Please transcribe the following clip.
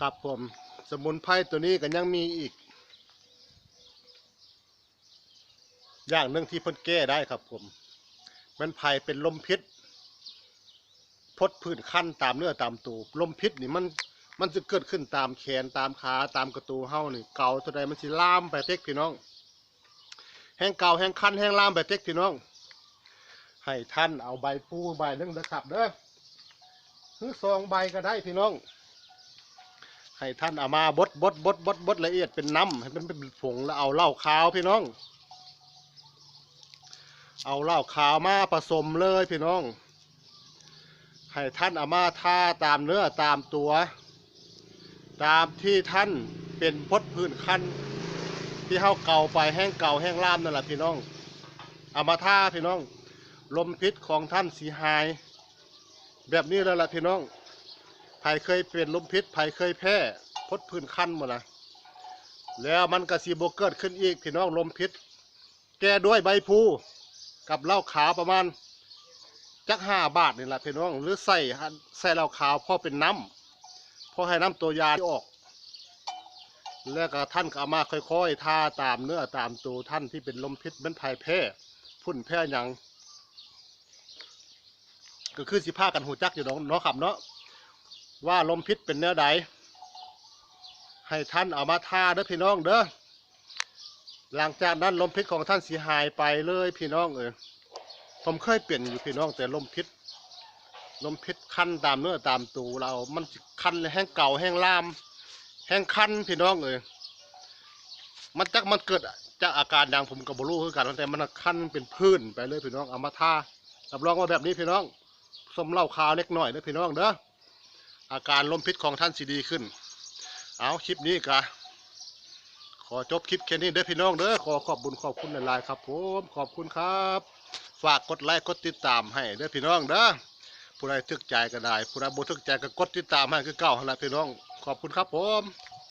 ครับผมสมุนไพรตัวนี้ก็ยังมีอีก อย่างหนึ่งที่เพิ่นแก้ได้ครับผม มันไผ่เป็นลมพิษพดพื้นคันตามเนื้อตามตูลมพิษนี่มันมันจะเกิดขึ้นตามแขนตามขาตามกระตูเฮานี่เกาตัวใดมันสิล่ามไปเต็กพี่น้อง แห้งเกาแห้งคันแห้งล่ามไปเต็กพี่น้อง ให้ท่านเอาใบปูใบนึงนะครับเด้อหรือซองใบก็ได้พี่น้อง ให้ท่านเอามาบดบดบดบดบดละเอียดเป็นน้ำให้มันเป็นผงแล้วเอาเหล้าขาวพี่น้อง เอาเหล้าขาวมาผสมเลยพี่น้อง ให้ท่านเอามาทาตามเนื้อตามตัว ตามที่ท่านเป็นพดพื้นคันที่เฮาเก่าไปแห้งเก่าแห้งล่ามนั่นแหละพี่น้อง เอามาทาพี่น้อง ลมพิษของท่านสีหาย แบบนี้แล้วล่ะพี่น้อง ไผเคยเป็นลมพิษไผเคยแพ้พดพื้นคันหมดละแล้วมันก็สีโบเกิดขึ้นอีกพี่น้องลมพิษ แก้ด้วยใบพูกับเหล้าขาวประมาณจักห้าบาทนี่แหละพี่น้องหรือใส่ใส่เหล้าขาวพอเป็นน้ำพอให้น้ำตัวยาที่ออก แล้วก็ท่านก็ามาค่อยๆทาตามเนื้อตามตัวท่านที่เป็นลมพิษเป็นภัยแพ้พุ่นแพ้ยังก็คือสิพากันหูจักอยู่เนาะเนาะครับเนาะ ว่าลมพิษเป็นเนื้อใด ให้ท่านเอามาทาเด้อพี่น้องเด้อหลังจากนั้นลมพิษของท่านสีหายไปเลยพี่น้องเออผมเคยเปลี่ยนอยู่พี่น้องแต่ลมพิษลมพิษคันตามเนื้อตามตูเรา มันคันเลยแห้งเก่าแห้งลาม แห้งคันพี่น้องเออมันจักมันเกิดจากอาการดังผมกับบรู้คือกันแต่มันคันเป็นพื้นไปเลยพี่น้องเอามาทารับรองว่าแบบนี้พี่น้องสมเหล้าขาวเล็กหน้อยเด้อพี่น้องเด้อ อาการลมพิษของท่านสีดีขึ้น เอาคลิปนี้กะขอจบคลิปแค่นี้เด้อพี่น้องเด้อขอขอบบุญขอบคุณหลายๆครับผมขอบคุณครับ ฝากกดไลค์กดติดตามให้เด้อพี่น้องเด้อผู้ใดทึกใจก็ได้ผู้ใดบ่ทึกใจก็กดติดตามให้คือเก่าหั่นล่ะพี่น้อง ขอบคุณครับผม